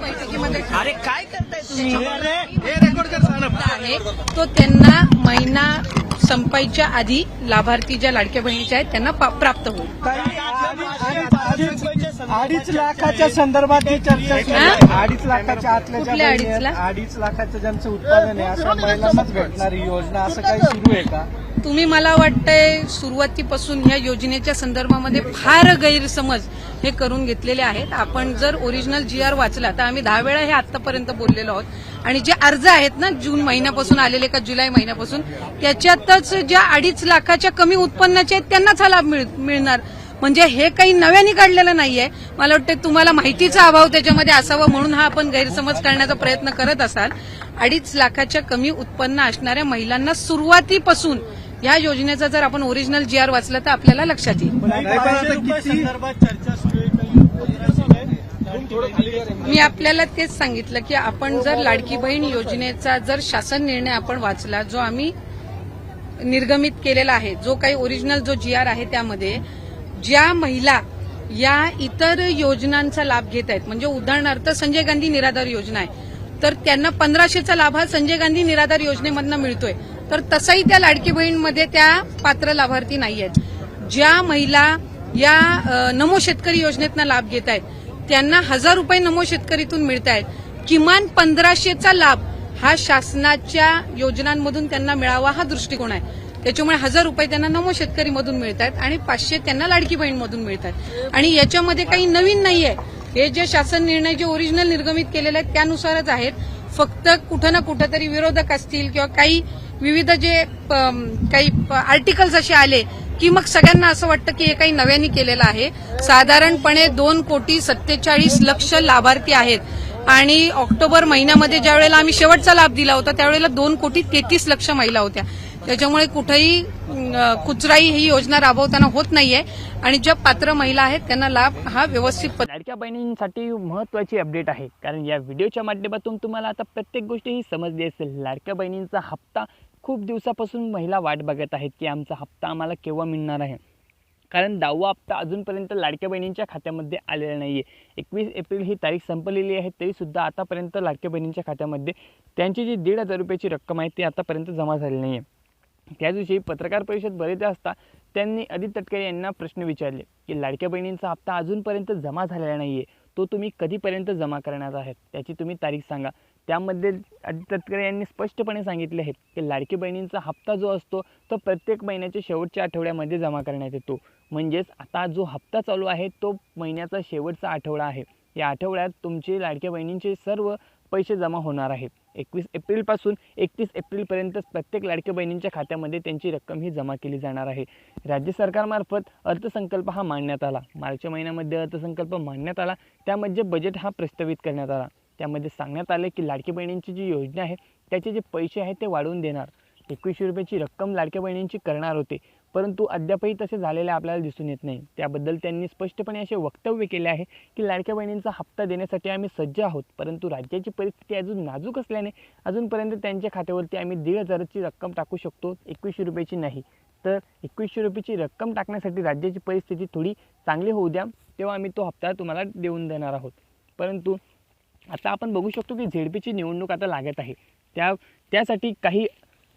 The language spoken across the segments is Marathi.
बैठकीमध्ये अरे काय करताय तुम्ही? आहे. तो त्यांना महिना संपायच्या आधी लाभार्थी ज्या लाडक्या बहिणीच्या आहेत त्यांना प्राप्त होईल. अडीच लाखाच्या संदर्भात ही चर्चा सुरू आहे. अडीच लाखाच्या आतल्या ज्या कुठल्या बहिणी आहेत, अडीचला? अडीच लाखाचं ज्यांचं उत्पादन आहे अशा महिलांनाच भेटणार योजना असं काही सुरू आहे का? तुम्ही मला वाटतंय सुरुवातीपासून ह्या योजनेच्या संदर्भामध्ये फार गैरसमज हे करून घेतलेले आहेत. आपण जर ओरिजिनल जी आर वाचला तर आम्ही दहा वेळा हे आतापर्यंत बोललेलो आहोत. आणि जे अर्ज आहेत ना जून महिन्यापासून आलेले का जुलै महिन्यापासून त्याच्यातच ज्या अडीच लाखाच्या कमी उत्पन्नाचे आहेत त्यांनाच हा लाभ मिळ- मिळणार. म्हणजे हे काही नव्याने काढलेलं नाहीये. मला वाटतं तुम्हाला माहितीचा अभाव त्याच्यामध्ये असावा म्हणून हा आपण गैरसमज करण्याचा प्रयत्न करत असाल. अडीच लाखाच्या कमी उत्पन्न असणाऱ्या महिलांना सुरुवातीपासून या योजनेचा जर आपण ओरिजिनल जी आर वाचला तर आपल्याला लक्षात येईल. संदर्भात चर्चा सुरू आहे मी आपल्याला तेच सांगितलं की आपण जर लाडकी बहीण योजनेचा जर शासन निर्णय आपण वाचला जो आम्ही निर्गमित केलेला आहे जो काही ओरिजिनल जो जी आर आहे त्यामध्ये ज्या महिला या इतर योजनांचा लाभ घेत आहेत म्हणजे उदाहरणार्थ संजय गांधी निराधार योजना आहे तर त्यांना पंधराशेचा लाभ हा संजय गांधी निराधार योजनेमधनं मिळतोय. तर तसाही त्या लाडकी बहीणमध्ये त्या पात्र लाभार्थी नाही आहेत. ज्या महिला या नमो शेतकरी योजनेतनं लाभ घेत आहेत त्यांना हजार रुपये नमो शेतकरीतून मिळत आहेत किमान पंधराशेचा लाभ हा शासनाच्या योजनांमधून त्यांना मिळावा हा दृष्टिकोन आहे. त्याच्यामुळे हजार रुपये त्यांना नमो शेतकरीमधून मिळत आहेत आणि पाचशे त्यांना लाडकी बहीणमधून मिळत आहेत आणि याच्यामध्ये काही नवीन नाहीये. हे जे शासन निर्णय जे ओरिजिनल निर्गमित केलेले आहेत त्यानुसारच आहेत. फक्त कुठं ना कुठं तरी विरोधक असतील किंवा काही विविध जे काही आर्टिकल्स असे आले की मग सगळ्यांना असं वाटतं की हे काही नव्याने केलेलं आहे. साधारणपणे दोन कोटी सत्तेचाळीस लक्ष लाभार्थी आहेत. आणि ऑक्टोबर महिन्यामध्ये ज्या वेळेला आम्ही शेवटचा लाभ दिला होता त्यावेळेला दोन कोटी तेहतीस लक्ष महिला होत्या. त्याच्यामुळे कुठेही कुचराई ही योजना राबवताना होत नाहीये. आणि ज्या पात्र महिला आहेत त्यांना लाभ हा व्यवस्थित लाडक्या बहिणींसाठी महत्त्वाची अपडेट आहे. कारण या व्हिडिओच्या माध्यमातून तुम्हाला आता प्रत्येक गोष्ट ही समजली असेल. लाडक्या बहिणींचा हप्ता खूप दिवसापासून महिला वाट बघत आहेत की आमचा हप्ता आम्हाला केव्हा मिळणार आहे. कारण दहावा हप्ता अजूनपर्यंत लाडक्या बहिणींच्या खात्यामध्ये आलेला नाही आहे एकवीस एप्रिल ही तारीख संपलेली आहे तरीसुद्धा आतापर्यंत लाडक्या बहिणींच्या खात्यामध्ये त्यांची जी दीड हजार रुपयाची रक्कम आहे ती आतापर्यंत जमा झाली नाही आहे त्या दिवशी पत्रकार परिषद बरेच असता त्यांनी अदित तटकरे यांना प्रश्न विचारले की लाडक्या बहिणींचा हप्ता अजूनपर्यंत जमा झालेला नाही आहे तो तुम्ही कधीपर्यंत जमा करणार आहात? त्याची तुम्ही तारीख सांगा. त्यामध्ये आदित्य तटकरे यांनी स्पष्टपणे सांगितले आहे की लाडकी बहिणींचा हप्ता जो असतो तो प्रत्येक महिन्याच्या शेवटच्या आठवड्यामध्ये जमा करण्यात येतो. म्हणजेच आता जो हप्ता चालू आहे तो महिन्याचा शेवटचा आठवडा आहे. या आठवड्यात तुमचे लाडक्या बहिणींचे सर्व पैसे जमा होणार आहेत. एकवीस एप्रिलपासून एकतीस एप्रिलपर्यंत प्रत्येक लाडक्या बहिणींच्या खात्यामध्ये त्यांची रक्कम ही जमा केली जाणार आहे. राज्य सरकारमार्फत अर्थसंकल्प हा मांडण्यात आला. मार्च महिन्यामध्ये अर्थसंकल्प मांडण्यात आला. त्यामध्ये बजेट हा प्रस्तावित करण्यात आला. त्यामध्ये सांगण्यात आले की लाडकी बहिणींची जी योजना आहे त्याचे जे पैसे आहेत ते वाढवून देणार. एकवीसशे रुपयाची रक्कम लाडक्या बहिणींची करणार होते. परंतु अद्यापही तसे झालेले आपल्याला दिसून येत नाही. त्याबद्दल त्यांनी स्पष्टपणे असे वक्तव्य केले आहे की लाडक्या बहिणींचा हप्ता देण्यासाठी आम्ही सज्ज आहोत. परंतु राज्याची परिस्थिती अजून नाजूक असल्याने अजूनपर्यंत त्यांच्या खात्यावरती आम्ही दीड हजाराची रक्कम टाकू शकतो. एकवीसशे रुपयाची नाही. तर एकवीसशे रुपयाची रक्कम टाकण्यासाठी राज्याची परिस्थिती थोडी चांगली होऊ द्या. तेव्हा आम्ही तो हप्ता तुम्हाला देऊन देणार आहोत. परंतु आता आपण बघू शकतो की झेडपीची निवडणूक आता लागत आहे. त्या त्यासाठी काही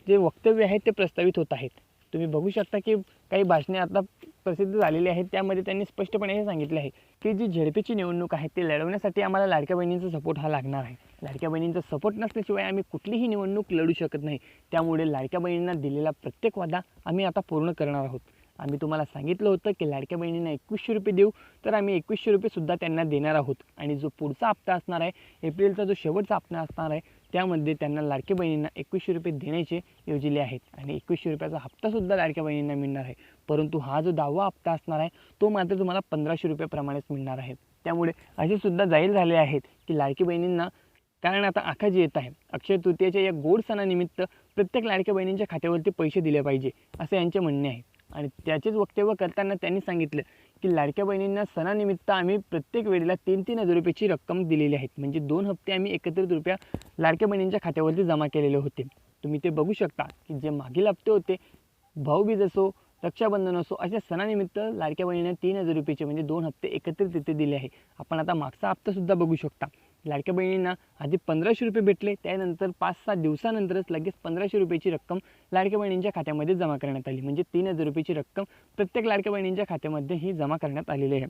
जे वक्तव्य आहेत ते प्रस्तावित होत आहेत. तुम्ही बघू शकता की काही भाषणे आता प्रसिद्ध झालेली आहेत त्यामध्ये त्यांनी स्पष्टपणे हे सांगितले आहे की जी झेडपीची निवडणूक आहे ती लढवण्यासाठी आम्हाला लाडक्या बहिणींचा सपोर्ट हा लागणार आहे. लाडक्या बहिणींचा सपोर्ट नसल्याशिवाय आम्ही कुठलीही निवडणूक लढू शकत नाही. त्यामुळे लाडक्या बहिणींना दिलेला प्रत्येक वादा आम्ही आता पूर्ण करणार आहोत. आम्ही तुम्हाला सांगितलं होतं की लाडक्या बहिणींना एकवीसशे रुपये देऊ तर आम्ही एकवीसशे रुपयेसुद्धा त्यांना देणार आहोत. आणि जो पुढचा हप्ता असणार आहे एप्रिलचा जो शेवटचा हप्ता असणार आहे त्यामध्ये त्यांना लाडक्या बहिणींना एकवीसशे रुपये देण्याचे योजले आहेत. आणि एकवीसशे रुपयाचा हप्तासुद्धा लाडक्या बहिणींना मिळणार आहे. परंतु हा जो दहावा हप्ता असणार आहे तो मात्र तुम्हाला पंधराशे रुपयाप्रमाणेच मिळणार आहे. त्यामुळे असे सुद्धा जाहीर झाले आहेत की लाडकी बहिणींना कारण आता आखाजी येत आहे अक्षय तृतीयेच्या या गोड सणानिमित्त प्रत्येक लाडक्या बहिणींच्या खात्यावरती पैसे दिले पाहिजे असे यांचे म्हणणे आहे. आणि त्याचेच वक्तव्य करताना त्यांनी सांगितलं की लाडक्या बहिणींना सणानिमित्त आम्ही प्रत्येक वेळेला तीन तीन हजार रुपयाची रक्कम दिलेली आहेत म्हणजे दोन हप्ते आम्ही एकत्रित रुपया लाडक्या बहिणींच्या खात्यावरती जमा केलेले होते. तुम्ही ते बघू शकता की जे मागील हप्ते होते भाऊबीज असो रक्षाबंधन असो अशा सणानिमित्त लाडक्या बहिणींना तीन हजार रुपयाचे म्हणजे दोन हप्ते एकत्रित तिथे दिले आहे. आपण आता मागचा हप्तासुद्धा बघू शकता. लाडक्या बहिणींना आधी पंधराशे रुपये भेटले त्यानंतर पाच सात दिवसानंतरच लगेच पंधराशे रुपयाची रक्कम लाडक्या बहिणींच्या खात्यामध्ये जमा करण्यात आली. म्हणजे तीन हजार रुपयाची रक्कम प्रत्येक लाडक्या बहिणींच्या खात्यामध्ये ही जमा करण्यात आलेली आहे.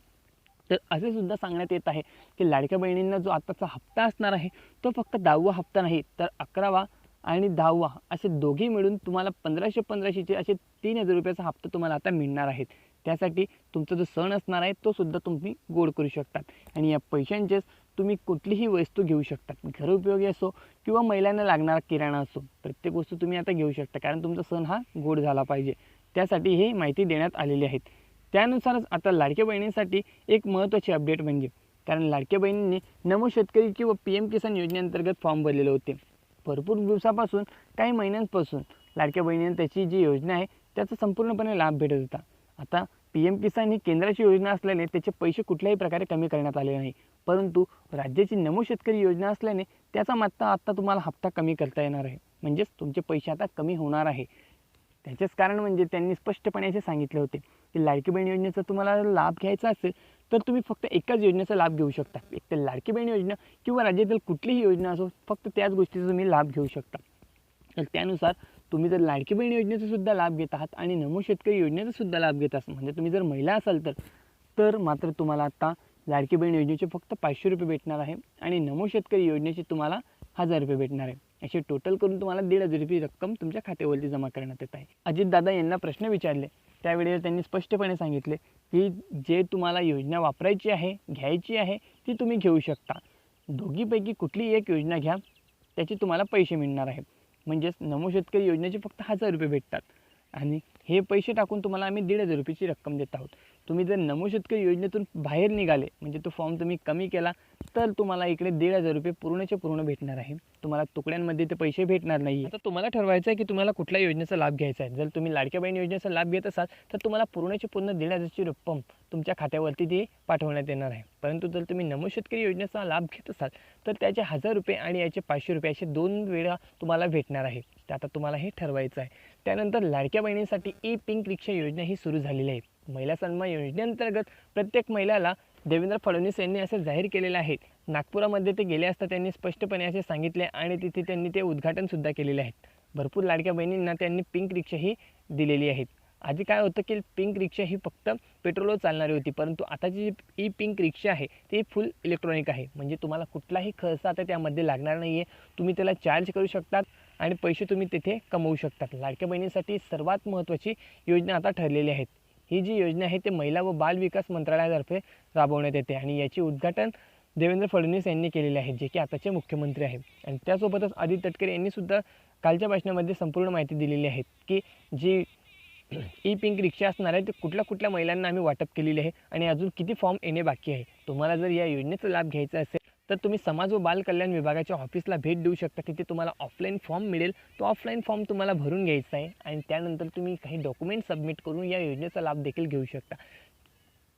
तर असे सुद्धा सांगण्यात येत आहे की लाडक्या बहिणींना जो आताचा हप्ता असणार आहे तो फक्त दहावा हप्ता नाही तर अकरावा आणि दहावा असे दोघे मिळून तुम्हाला पंधराशे पंधराशेचे असे तीन हजार रुपयाचा हप्ता तुम्हाला आता मिळणार आहेत. त्यासाठी तुमचा जो सण असणार आहे तो सुद्धा तुम्ही गोड करू शकतात. आणि या पैशांचेच तुम्ही कुठलीही वस्तू घेऊ शकतात घरोपयोगी असो किंवा महिलांना लागणारा किराणा असो प्रत्येक वस्तू तुम्ही आता घेऊ शकता. कारण तुमचा सण हा गोड झाला पाहिजे. त्यासाठी ही माहिती देण्यात आलेली आहेत त्यानुसारच आता लाडक्या बहिणींसाठी एक महत्त्वाची अपडेट म्हणजे कारण लाडक्या बहिणींनी नमो शेतकरी किंवा पी एम किसान योजनेअंतर्गत फॉर्म भरलेले होते. भरपूर दिवसापासून काही महिन्यांपासून लाडक्या बहिणींना त्याची जी योजना आहे त्याचा संपूर्णपणे लाभ भेटत होता. आता पी एम किसान ही केंद्राची योजना असल्याने त्याचे पैसे कुठल्याही प्रकारे कमी करण्यात आले नाही. परंतु राज्याची नमो शेतकरी योजना असल्याने त्याचा मात्र आत्ता तुम्हाला हप्ता कमी करता येणार आहे. म्हणजेच तुमचे पैसे आता कमी होणार आहे. त्याचेच कारण म्हणजे त्यांनी स्पष्टपणे असे सांगितले होते की लाडकी बहीण योजनेचा तुम्हाला लाभ घ्यायचा असेल तर तुम्ही फक्त एकाच योजनेचा लाभ घेऊ शकता. एक तर लाडकी बहीण योजना किंवा राज्यातील कुठलीही योजना असो फक्त त्याच गोष्टीचा तुम्ही लाभ घेऊ शकता. तर त्यानुसार तुम्ही जर लाडकी बहीण योजनेचा सुद्धा लाभ घेत आहात आणि नमो शेतकरी योजनेचा सुद्धा लाभ घेत असाल म्हणजे तुम्ही जर महिला असाल तर तर मात्र तुम्हाला आता लाडकी बहीण योजनेचे फक्त पाचशे रुपये भेटणार आहे आणि नमो शेतकरी योजनेचे तुम्हाला हजार रुपये भेटणार आहे. असे टोटल करून तुम्हाला दीड हजार रुपये रक्कम तुमच्या खात्यावरती जमा करण्यात येत आहे. अजितदादा यांना प्रश्न विचारले. त्यावेळी त्यांनी स्पष्टपणे सांगितले की जे तुम्हाला योजना वापरायची आहे घ्यायची आहे ती तुम्ही घेऊ शकता. दोघीपैकी कुठली एक योजना घ्या त्याचे तुम्हाला पैसे मिळणार आहेत म्हणजेच नमो शेतकरी योजनेचे फक्त हजार रुपये भेटतात. आणि हे पैसे टाकून तुम्हाला आम्ही दीड हजार रुपयाची रक्कम देत आहोत. तुम्ही जर नमो शेतकरी योजनेतून बाहेर निघाले म्हणजे तो फॉर्म तुम्ही कमी केला तर तुम्हाला इकडे दीड हजार रुपये पूर्णचे पूर्ण भेटणार आहे. तुम्हाला तुकड्यांमध्ये ते पैसे भेटणार नाही आता तुम्हाला ठरवायचं आहे की तुम्हाला कुठल्या योजनेचा लाभ घ्यायचा आहे. जर तुम्ही लाडक्या बहीण योजनेचा लाभ घेत असाल तर तुम्हाला पूर्णचे पूर्ण दीड हजारची रक्कम तुमच्या खात्यावरती ती पाठवण्यात येणार आहे. परंतु जर तुम्ही नमो शेतकरी योजनेचा लाभ घेत असाल तर त्याचे हजार रुपये आणि याचे पाचशे रुपये असे दोन वेळा तुम्हाला भेटणार आहे. ते आता तुम्हाला हे ठरवायचं आहे. त्यानंतर लाडक्या बहिणींसाठी ई पिंक रिक्षा योजना ही सुरू झालेली आहे. महिला सन्मान योजनेअंतर्गत प्रत्येक महिलाला देवेंद्र फडणवीस यांनी असं जाहीर केलेलं आहे. नागपुरामध्ये ते गेले असता त्यांनी स्पष्टपणे असे सांगितले आणि तिथे त्यांनी ते उद्घाटनसुद्धा केलेले आहेत. भरपूर लाडक्या बहिणींना त्यांनी पिंक रिक्षाही दिलेली आहेत. आधी काय होतं की पिंक रिक्षा ही फक्त पेट्रोलवर चालणारी होती परंतु आताची जी ई पिंक रिक्षा आहे ती फुल इलेक्ट्रॉनिक आहे. म्हणजे तुम्हाला कुठलाही खर्च आता त्यामध्ये लागणार नाही आहे तुम्ही त्याला चार्ज करू शकतात आणि पैसे तुम्ही तिथे कमवू शकतात. लाडक्या बहिणीसाठी सर्वात महत्त्वाची योजना आता ठरलेली आहेत. ही जी योजना आहे ते महिला व बाल विकास मंत्रालयातर्फे राबवण्यात येते आणि याचे उद्घाटन देवेंद्र फडणवीस यांनी केलेले आहे जे की आताचे मुख्यमंत्री आहेत. आणि त्यासोबतच आदित्य तटकरे यांनी सुद्धा कालच्या भाषणामध्ये संपूर्ण माहिती दिलेली आहे की जी ई पिंक रिक्षा असणार आहे ते कुठल्या कुठल्या महिलांना आम्ही वाटप केलेली आहे आणि अजून किती फॉर्म येणे बाकी आहे? तुम्हाला जर या योजनेचा लाभ घ्यायचा असेल तर तुम्ही समाज व बालकल्याण विभागाच्या ऑफिसला भेट देऊ शकता. तिथे तुम्हाला ऑफलाईन फॉर्म मिळेल. तो ऑफलाईन फॉर्म तुम्हाला भरून घ्यायचा आहे आणि त्यानंतर तुम्ही काही डॉक्युमेंट सबमिट करून या योजनेचा लाभ देखील घेऊ शकता.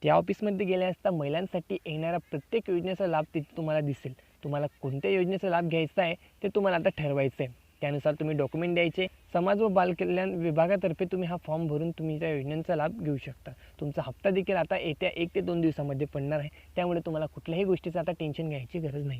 त्या ऑफिसमध्ये गेल्या असता महिलांसाठी येणारा प्रत्येक योजनेचा लाभ तिथे तुम्हाला दिसेल. तुम्हाला कोणत्या योजनेचा लाभ घ्यायचा आहे ते तुम्हाला आता ठरवायचं आहे. त्यानुसार तुम्ही डॉक्युमेंट द्यायचे. समाज व बालकल्याण विभागातर्फे तुम्ही हा फॉर्म भरून तुम्ही त्या योजनांचा लाभ घेऊ शकता. तुमचा हप्ता देखील आता येत्या एक ते दोन दिवसामध्ये पडणार आहे. त्यामुळे तुम्हाला कुठल्याही गोष्टीचं आता टेन्शन घ्यायची गरज नाही.